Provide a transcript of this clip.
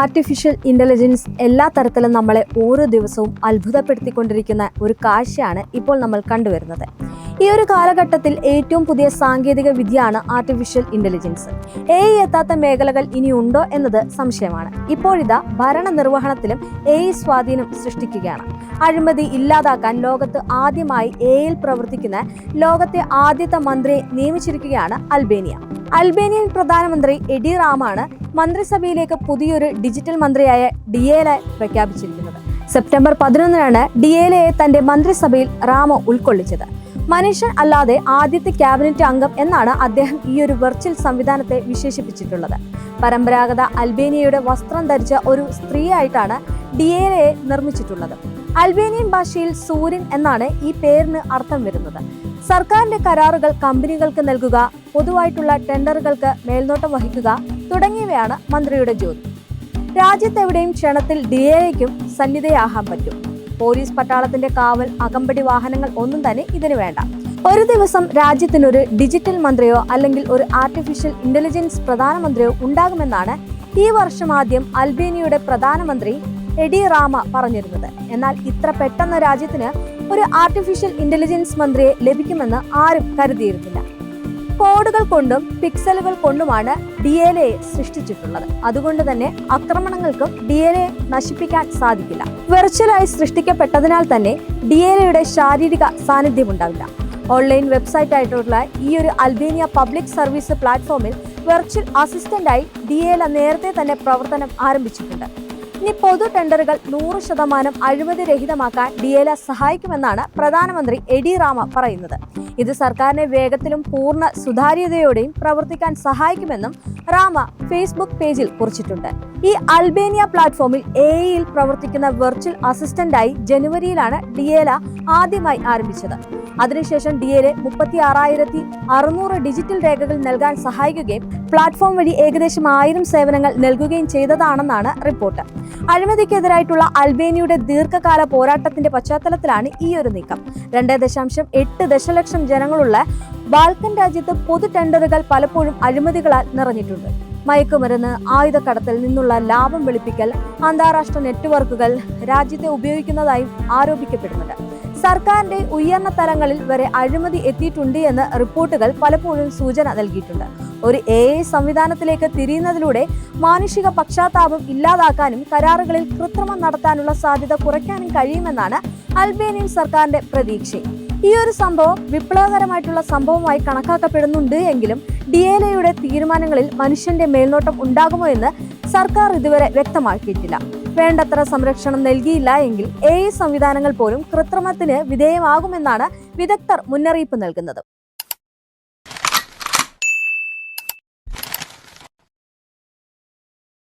Artificial intelligence എല്ലാ തരത്തിലും നമ്മളെ ഓരോ ദിവസവും അത്ഭുതപ്പെടുത്തിക്കൊണ്ടിരിക്കുന്ന ഒരു കാഴ്ചയാണ് ഇപ്പോൾ നമ്മൾ കണ്ടുവരുന്നത്. ഈ ഒരു കാലഘട്ടത്തിൽ ഏറ്റവും പുതിയ സാങ്കേതിക വിദ്യയാണ് ആർട്ടിഫിഷ്യൽ ഇന്റലിജൻസ് എ എത്താത്ത മേഖലകൾ ഇനിയുണ്ടോ എന്നത് സംശയമാണ്. ഇപ്പോഴിതാ ഭരണ നിർവഹണത്തിലും എ സ്വാധീനം സൃഷ്ടിക്കുകയാണ്. അഴിമതി ഇല്ലാതാക്കാൻ ലോകത്ത് ആദ്യമായി എയിൽ പ്രവർത്തിക്കുന്ന ലോകത്തെ ആദ്യത്തെ മന്ത്രിയെ നിയമിച്ചിരിക്കുകയാണ് അൽബേനിയ. അൽബേനിയൻ പ്രധാനമന്ത്രി എഡി റാമാണ് മന്ത്രിസഭയിലേക്ക് പുതിയൊരു ഡിജിറ്റൽ മന്ത്രിയായ ഡിയേലെ പ്രഖ്യാപിച്ചിരിക്കുന്നത്. സെപ്റ്റംബർ പതിനൊന്നിനാണ് ഡിയേലയെ തന്റെ മന്ത്രിസഭയിൽ റാമോ ഉൾക്കൊള്ളിച്ചത്. മനുഷ്യൻ അല്ലാതെ ആദ്യത്തെ ക്യാബിനറ്റ് അംഗം എന്നാണ് അദ്ദേഹം ഈ ഒരു വെർച്വൽ സംവിധാനത്തെ വിശേഷിപ്പിച്ചിട്ടുള്ളത്. പരമ്പരാഗത അൽബേനിയയുടെ വസ്ത്രം ധരിച്ച ഒരു സ്ത്രീയായിട്ടാണ് ഡിയേലയെ നിർമ്മിച്ചിട്ടുള്ളത്. അൽബേനിയൻ ഭാഷയിൽ സൂര്യൻ എന്നാണ് ഈ പേരിന് അർത്ഥം വരുന്നത്. സർക്കാരിന്റെ കരാറുകൾ കമ്പനികൾക്ക് നൽകുക പൊതുവായിട്ടുള്ള ടെൻഡറുകൾക്ക് മേൽനോട്ടം വഹിക്കുക തുടങ്ങിയവയാണ് മന്ത്രിയുടെ ജോലി. രാജ്യത്തെവിടെയും ക്ഷണത്തിൽ ഡിഎയ്ക്കും സന്നിധയാകാൻ പറ്റും. പോലീസ് പട്ടാളത്തിന്റെ കാവൽ അകമ്പടി വാഹനങ്ങൾ ഒന്നും തന്നെ ഇതിനു വേണ്ട. ഒരു ദിവസം രാജ്യത്തിനൊരു ഡിജിറ്റൽ മന്ത്രിയോ അല്ലെങ്കിൽ ഒരു ആർട്ടിഫിഷ്യൽ ഇന്റലിജൻസ് പ്രധാനമന്ത്രിയോ ഉണ്ടാകുമെന്നാണ് ഈ വർഷം ആദ്യം അൽബേനിയയുടെ പ്രധാനമന്ത്രി എഡി റാമ പറഞ്ഞിരുന്നത്. എന്നാൽ ഇത്ര പെട്ടെന്ന് രാജ്യത്തിന് ഒരു ആർട്ടിഫിഷ്യൽ ഇന്റലിജൻസ് മന്ത്രിയെ ലഭിക്കുമെന്ന് ആരും കരുതിയിരുന്നില്ല. കോഡുകൾ കൊണ്ടും പിക്സലുകൾ കൊണ്ടുമാണ് ഡി എൽ എ സൃഷ്ടിച്ചിട്ടുള്ളത്. അതുകൊണ്ട് തന്നെ ആക്രമണങ്ങൾക്കും ഡി എൽ എ നശിപ്പിക്കാൻ സാധിക്കില്ല. വെർച്വലായി സൃഷ്ടിക്കപ്പെട്ടതിനാൽ തന്നെ ഡി എൽ എയുടെ ശാരീരിക സാന്നിധ്യം ഉണ്ടാവില്ല ഓൺലൈൻ വെബ്സൈറ്റ് ആയിട്ടുള്ള ഈ ഒരു അൽബേനിയ പബ്ലിക് സർവീസ് പ്ലാറ്റ്ഫോമിൽ വെർച്വൽ അസിസ്റ്റന്റായി ഡി എൽ നേരത്തെ തന്നെ പ്രവർത്തനം ആരംഭിച്ചിട്ടുണ്ട്. ഇനി പൊതു ടെൻഡറുകൾ നൂറ് ശതമാനം അഴിമതി രഹിതമാക്കാൻ എസ് സഹായിക്കുമെന്നാണ് പ്രധാനമന്ത്രി എഡി റാമ പറയുന്നത്. ഇത് സർക്കാരിനെ വേഗത്തിലും പൂർണ സുതാര്യതയോടെയും പ്രവർത്തിക്കാൻ സഹായിക്കുമെന്നും റാമ ഫേസ്ബുക്ക് പേജിൽ കുറിച്ചിട്ടുണ്ട്. ഈ അൽബേനിയ പ്ലാറ്റ്ഫോമിൽ എ ഇയിൽ പ്രവർത്തിക്കുന്ന വെർച്വൽ അസിസ്റ്റന്റായി ജനുവരിയിലാണ് ഡിയേല ആദ്യമായി ആരംഭിച്ചത്. അതിനുശേഷം ഡി എൽ മുപ്പത്തി ആറായിരത്തി അറുന്നൂറ് ഡിജിറ്റൽ രേഖകൾ നൽകാൻ സഹായിക്കുകയും പ്ലാറ്റ്ഫോം വഴി ഏകദേശം ആയിരം സേവനങ്ങൾ നൽകുകയും ചെയ്തതാണെന്നാണ് റിപ്പോർട്ട്. അഴിമതിക്കെതിരായിട്ടുള്ള അൽബേനിയയുടെ ദീർഘകാല പോരാട്ടത്തിന്റെ പശ്ചാത്തലത്തിലാണ് ഈ ഒരു നീക്കം. രണ്ട് ദശാംശം എട്ട് ദശലക്ഷം ജനങ്ങളുള്ള ബാൽക്കൻ രാജ്യത്ത് പൊതു ടെൻഡറുകൾ പലപ്പോഴും അഴിമതികളാൽ നിറഞ്ഞിട്ടുണ്ട്. മയക്കുമരുന്ന് ആയുധക്കടത്തിൽ നിന്നുള്ള ലാഭം വെളുപ്പിക്കൽ അന്താരാഷ്ട്ര നെറ്റ്വർക്കുകൾ രാജ്യത്തെ ഉപയോഗിക്കുന്നതായും ആരോപിക്കപ്പെടുന്നുണ്ട്. സർക്കാരിന്റെ ഉയർന്ന തലങ്ങളിൽ വരെ അഴിമതി എത്തിയിട്ടുണ്ട് എന്ന് റിപ്പോർട്ടുകൾ പലപ്പോഴും സൂചന നൽകിയിട്ടുണ്ട്. ഒരു എ ഐ സംവിധാനത്തിലേക്ക് തിരിയുന്നതിലൂടെ മാനുഷിക പക്ഷാതാപം ഇല്ലാതാക്കാനും കരാറുകളിൽ കൃത്രിമം നടത്താനുള്ള സാധ്യത കുറയ്ക്കാനും കഴിയുമെന്നാണ് അൽബേനിയൻ സർക്കാരിന്റെ പ്രതീക്ഷ. ഈ ഒരു സംഭവം വിപ്ലവകരമായിട്ടുള്ള സംഭവമായി കണക്കാക്കപ്പെടുന്നുണ്ട് എങ്കിലും ഡി എൽ എയുടെ തീരുമാനങ്ങളിൽ മനുഷ്യന്റെ മേൽനോട്ടം ഉണ്ടാകുമോ എന്ന് സർക്കാർ ഇതുവരെ വ്യക്തമാക്കിയിട്ടില്ല. വേണ്ടത്ര സംരക്ഷണം നൽകിയില്ല എങ്കിൽ എ സംവിധാനങ്ങൾ പോലും കൃത്രിമത്തിന് വിധേയമാകുമെന്നാണ് വിദഗ്ധർ മുന്നറിയിപ്പ് നൽകുന്നത്.